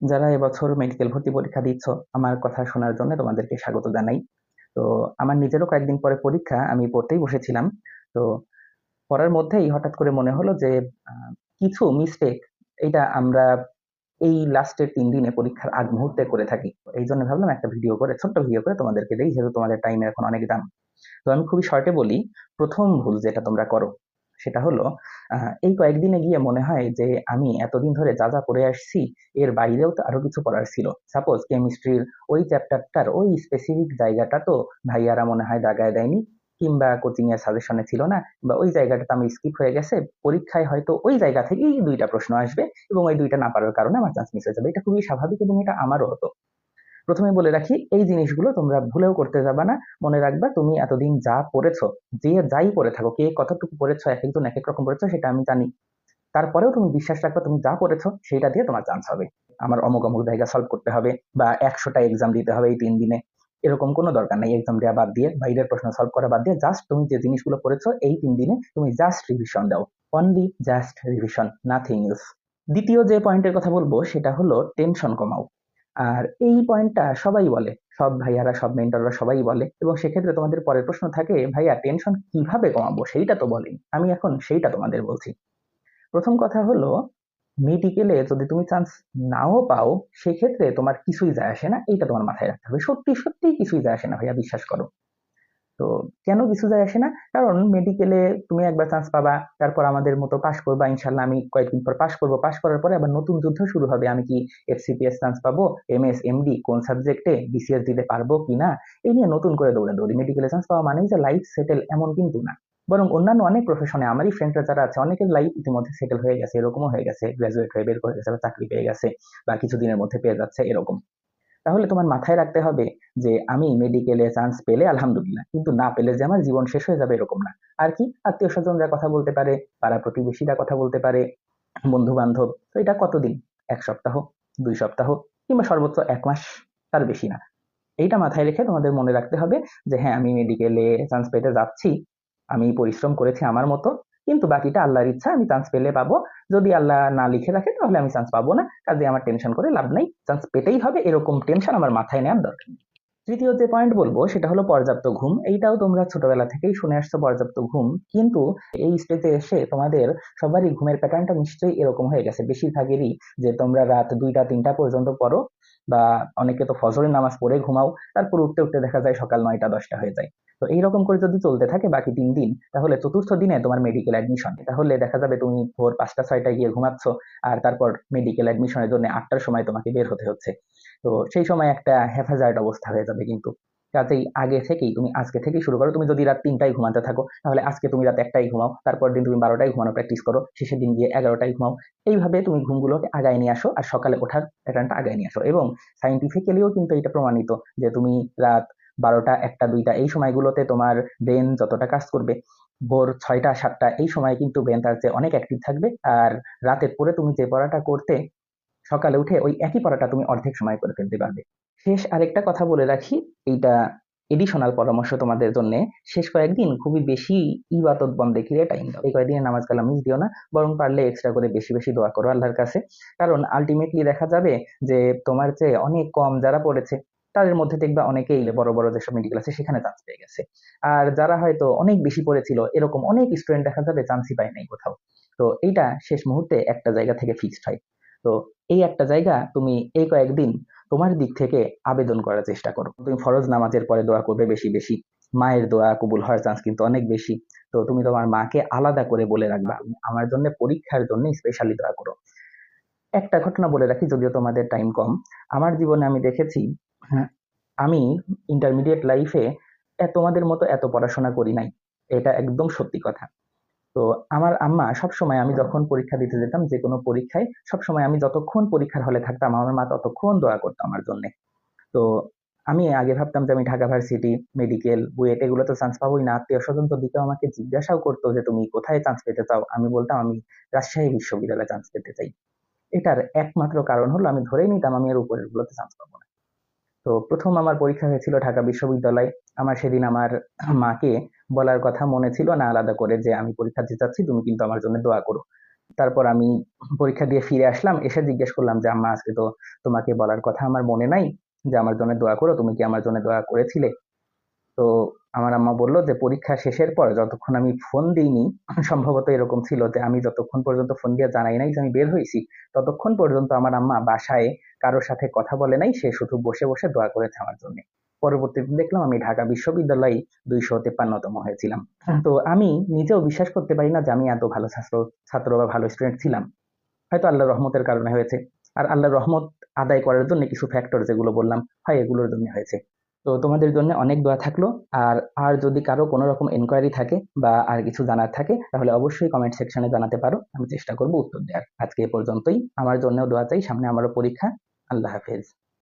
যারা এবছর মেডিকেল ভর্তি পরীক্ষা দিচ্ছ, আমার কথা শোনার জন্য তোমাদেরকে স্বাগত জানাই। তো আমার নিজেরও কয়েকদিন পরে পরীক্ষা, আমি পড়তেই বসেছিলাম। তো পড়ার মধ্যেই হঠাৎ করে মনে হলো যে কিছু মিস্টেক এটা আমরা এই লাস্টের তিন দিনে পরীক্ষার আগ মুহূর্তে করে থাকি। এই জন্য ভাবলাম একটা ভিডিও করে, ছোট্ট ভিডিও করে তোমাদেরকে দেই, যেহেতু তোমাদের টাইমের এখন অনেক দাম। তো আমি খুবই শর্টে বলি, প্রথম ভুল যেটা তোমরা করো সেটা হলো এই কয়েকদিনে গিয়ে মনে হয় যে আমি এতদিন ধরে যা যা পড়ে আসছি, এর বাইরেও তো আরও কিছু পড়ার ছিল। সাপোজ কেমিস্ট্রির ওই চ্যাপ্টারটার ওই স্পেসিফিক জায়গাটা তো ভাইয়ারা মনে হয় দাগায় দেয়নি, কিংবা কোচিং এর সাজেশনে ছিল না, বা ওই জায়গাটাতে আমি স্কিপ হয়ে গেছে, পরীক্ষায় হয়তো ওই জায়গা থেকেই দুইটা প্রশ্ন আসবে, এবং ওই দুইটা না পারার কারণে আমার চান্স মিস হয়ে যাবে। এটা খুবই স্বাভাবিক এবং এটা আমারও হতো। প্রথমে বলে রাখি, এই জিনিসগুলো তোমরা ভুলেও করতে যাবা না। মনে রাখবা তুমি এতদিন যা পড়েছো, যে যাই পড়ে থাকো, কে কতটুকু পড়েছো এক একজন এক এক রকম পড়েছো, সেটা আমি জানি। তারপরেও তুমি বিশ্বাস রাখবা তুমি যা পড়েছো, সেটা দিয়ে তোমার চান্স হবে। আমার অমুক অমুক জায়গা সলভ করতে হবে বা একশোটা এক্সাম দিতে হবে এই তিন দিনে। এরকম কোনো দরকার নেই এক্সাম দেওয়া বাদ দিয়ে, বাইরের প্রশ্ন সলভ করা বাদ দিয়ে জাস্ট তুমি যে জিনিসগুলো পড়েছো এই তিন দিনে তুমি জাস্ট রিভিশন দাও। Only just revision nothing else দ্বিতীয় যে পয়েন্টের কথা বলব, সেটা হলো টেনশন কমাও। আর এই পয়েন্টটা সবাই বলে। সব ভাইয়ারা, সব মেন্টররা সবাই বলে। এবং সেক্ষেত্রে তোমাদের পরের প্রশ্ন থাকে, ভাইয়া টেনশন কীভাবে কমাবো? সেইটা তো বলেন। আমি এখন সেইটা তোমাদের বলছি। প্রথম কথা হলো মেডিকেলে যদি তুমি চান্স নাও পাও, সেক্ষেত্রে তোমার কিছুই যায় আসে না। এটা তোমার মাথায় রাখতে হবে। সত্যি সত্যি কিছুই যায় আসে না, ভাইয়া, বিশ্বাস করো। তো কেন কিছু যায় আসে না? কারণ মেডিকেলে তুমি একবার চান্স পাবা, তারপর আমাদের মতো পাশ করবা ইনশাল্লাহ আমি কয়েকদিন পর পাশ করব। পাশ করার পরে আবার নতুন যুদ্ধ শুরু হবে। আমি কি এফসিপিএস চান্স পাবো? এম এস এমডি কোন সাবজেক্টে বিসিএস দিতে পারব কি না? এই নিয়ে নতুন করে দৌড়া দৌড়ি মেডিকেলে চান্স পাওয়া মানেই যে লাইফ সেটেল এমন কিন্তু না। বরং অন্যান্য অনেক প্রফেশনে আমারই ফ্রেন্ডরা যারা আছে, অনেকের লাইফ ইতিমধ্যে সেটেল হয়ে গেছে, এরকমও হয়ে গেছে গ্রাজুয়েট হয়ে বের করে গেছে বা চাকরি পেয়ে গেছে, বা কিছুদিনের মধ্যে পেয়ে যাচ্ছে, এরকম। তাহলে তোমার মাথায় রাখতে হবে যে আমি মেডিকেলে চান্স পেলে আলহামদুলিল্লাহ, কিন্তু না পেলে যে আমার জীবন শেষ হয়ে যাবে এরকম না। আর কি? আত্মীয় স্বজনরা কথা বলতে পারে, পাড়া প্রতিবেশীরা কথা বলতে পারে বন্ধু বান্ধব তো এটা কতদিন? এক সপ্তাহ, দুই সপ্তাহ, কিংবা সর্বোচ্চ এক মাস, তার বেশি না। এইটা মাথায় রেখে তোমাদের মনে রাখতে হবে যে হ্যাঁ আমি মেডিকেলে চান্স পেতে যাচ্ছি, আমি পরিশ্রম করেছি আমার মতো কিন্তু বাকিটা আল্লাহর ইচ্ছা, আমি চান্স পেলে পাবো। যদি আল্লাহ না লিখে রাখে, তাহলে আমি চান্স পাবো না। কাজে আমার টেনশন করে লাভ নেই। চান্স পেতেই হবে, এরকম টেনশন আমার মাথায় নেওয়ার দরকার নেই। তৃতীয় যে পয়েন্ট বলব, সেটা হলো পর্যাপ্ত ঘুম। এইটাও তোমরা ছোটবেলা থেকেই শুনে আসছো পর্যাপ্ত ঘুম। কিন্তু এই স্টেজে এসে তোমাদের সবারই ঘুমের প্যাটার্নটা নিশ্চয়ই এরকম হয়ে গেছে। বেশিরভাগেরই যে তোমরা রাত দুইটা, তিনটা পর্যন্ত পড়ো বা অনেকে তো ফজরের নামাজ পড়ে ঘুমাও, তারপর উঠতে উঠতে দেখা যায় সকাল নয়টা, দশটা হয়ে যায়। তো এইরকম করে যদি চলতে থাকে বাকি তিন দিন, তাহলে চতুর্থ দিনে তোমার মেডিকেল অ্যাডমিশন তাহলে দেখা যাবে তুমি ভোর পাঁচটা, ছয়টায় গিয়ে ঘুমাচ্ছ, আর তারপর মেডিকেল অ্যাডমিশনের জন্য আটটার সময় তোমাকে বের হতে হচ্ছে। তো সেই সময় একটা হেফাজার্ট অবস্থা হয়ে যাবে কিন্তু। কাজেই আগে থেকেই তুমি আজকে থেকেই শুরু করো। তুমি যদি রাত তিনটায় ঘুমাতে থাকো, তাহলে আজকে তুমি রাত একটাই ঘুমাও, তারপর দিন তুমি বারোটায় ঘুমানো প্র্যাকটিস করো, শেষের দিন গিয়ে এগারোটায় ঘুমাও। এইভাবে তুমি ঘুমগুলোকে আগায় নিয়ে আসো আর সকালে ওঠার প্যাটার্নটা আগায় নিয়ে আসো। এবং সাইন্টিফিক্যালিও কিন্তু এটা প্রমাণিত যে তুমি রাত বারোটা, একটা, দুইটা এই সময়গুলোতে তোমার ব্রেন যতটা কাজ করবে, ভোর ছয়টা, সাতটা এই সময় কিন্তু ব্রেন তার চেয়ে অনেক অ্যাক্টিভ থাকবে। আর রাতের পরে তুমি যে পড়াটা করতে সকালে উঠে ওই একই পড়াটা তুমি অর্ধেক সময় করে ফেলতে পারবে। শেষ আরেকটা কথা বলে রাখি, এইটা এডিশনাল পরামর্শ তোমাদের জন্য। শেষ কয়েকদিন খুবই বেশি ইবাদত বন্দে কিরে টাইম দাও। এই কয়েকদিনে নামাজ কালাম মিস দিও না, বরং পারলে এক্সট্রা করে বেশি বেশি দোয়া করো আল্লাহর কাছে। কারণ আলটিমেটলি দেখা যাবে যে তোমার চেয়ে অনেক কম যারা পড়েছে, তাদের মধ্যে দেখবা অনেকেই বড় বড় যেসব মেডিকেল আছে সেখানে চান্স পেয়ে গেছে। আর যারা হয়তো অনেক বেশি পড়েছিল, এরকম অনেক স্টুডেন্ট দেখা যাবে চান্সই পায় নাই কোথাও। তো এইটা শেষ মুহূর্তে একটা জায়গা থেকে ফিক্সড হয়। তো এই একটা জায়গা তুমি এই কয়েকদিন তোমার দিক থেকে আবেদন করার চেষ্টা করো। তুমি ফরজ নামাজের পরে দোয়া করবে বেশি বেশি। মায়ের দোয়া কবুল হওয়ার চান্স কিন্তু অনেক বেশি। তো তুমি তোমার মাকে আলাদা করে বলে রাখবা। আমার জন্য পরীক্ষার জন্য স্পেশালি দোয়া করো। একটা ঘটনা বলে রাখি যদিও তোমাদের টাইম কম। আমার জীবনে আমি দেখেছি হ্যাঁ, আমি ইন্টারমিডিয়েট লাইফে তোমাদের মতো এত পড়াশোনা করি নাই। এটা একদম সত্যি কথা। তো আমার আম্মা সবসময় আমি যখন পরীক্ষা দিতে যেতাম, যে কোনো পরীক্ষায় সবসময় আমি যতক্ষণ পরীক্ষার হলে থাকতাম, আমার মা ততক্ষণ দোয়া করতো আমার জন্য। তো আমি আগে ভাবতাম যে আমি ঢাকা ভার্সিটি, মেডিকেল, বুয়েট এগুলো তো চান্স পাবোই না। আত্মীয় স্বজন তো দিকে আমাকে জিজ্ঞাসাও করতো যে, তুমি কোথায় চান্স পেতে চাও? আমি বলতাম, আমি রাজশাহী বিশ্ববিদ্যালয়ে চান্স পেতে চাই। এটার একমাত্র কারণ হলো, আমি ধরেই নিতাম আমি এর উপরের গুলোতে চান্স পাবো না। তো প্রথম আমার পরীক্ষা হয়েছিল ঢাকা বিশ্ববিদ্যালয়। আমার সেদিন আমার মাকে বলার কথা মনে ছিল না আলাদা করে যে আমি পরীক্ষা দিতে চাচ্ছি তুমি কিন্তু আমার জন্য দোয়া করো। তারপর আমি পরীক্ষা দিয়ে ফিরে আসলাম, এসে জিজ্ঞেস করলাম যে, আম্মা, আজকে তো তোমাকে বলার কথা আমার মনে নাই যে আমার জন্য দোয়া করো, তুমি কি আমার জন্য দোয়া করেছিলে? তো আমার আম্মা বলল যে, পরীক্ষা শেষের পর যতক্ষণ আমি ফোন দিইনি, সম্ভবত এরকম ছিল যে আমি যতক্ষণ পর্যন্ত ফোন দিয়ে জানাই নাই যে আমি বের হয়েছি, ততক্ষণ পর্যন্ত আমার আম্মা বাসায় কারোর সাথে কথা বলে নাই, সে শুধু বসে বসে দোয়া করেছে আমার জন্য। পরবর্তীতে দেখলাম আমি ঢাকা বিশ্ববিদ্যালয়ে দুইশো তেপ্পান্নতম হয়েছিলাম। তো আমি নিজেও বিশ্বাস করতে পারি না যে আমি এত ভালো ছাত্র ছাত্র বা ভালো স্টুডেন্ট ছিলাম। হয়তো আল্লাহর রহমতের কারণে হয়েছে। আর আল্লাহর রহমত আদায় করার জন্য কিছু ফ্যাক্টর যেগুলো বললাম হয় এগুলোর জন্য হয়েছে। তো তোমাদের জন্য অনেক দোয়া থাকল। আর আর যদি কারও কোনো রকম এনকোয়ারি থাকে বা আর কিছু জানার থাকে তাহলে অবশ্যই কমেন্ট সেকশনে জানাতে পারো। আমি চেষ্টা করব উত্তর দেওয়ার। আজকে এ পর্যন্তই। আমার জন্যও দোয়া চাই সামনে আমারও পরীক্ষা। আল্লাহ হাফেজ।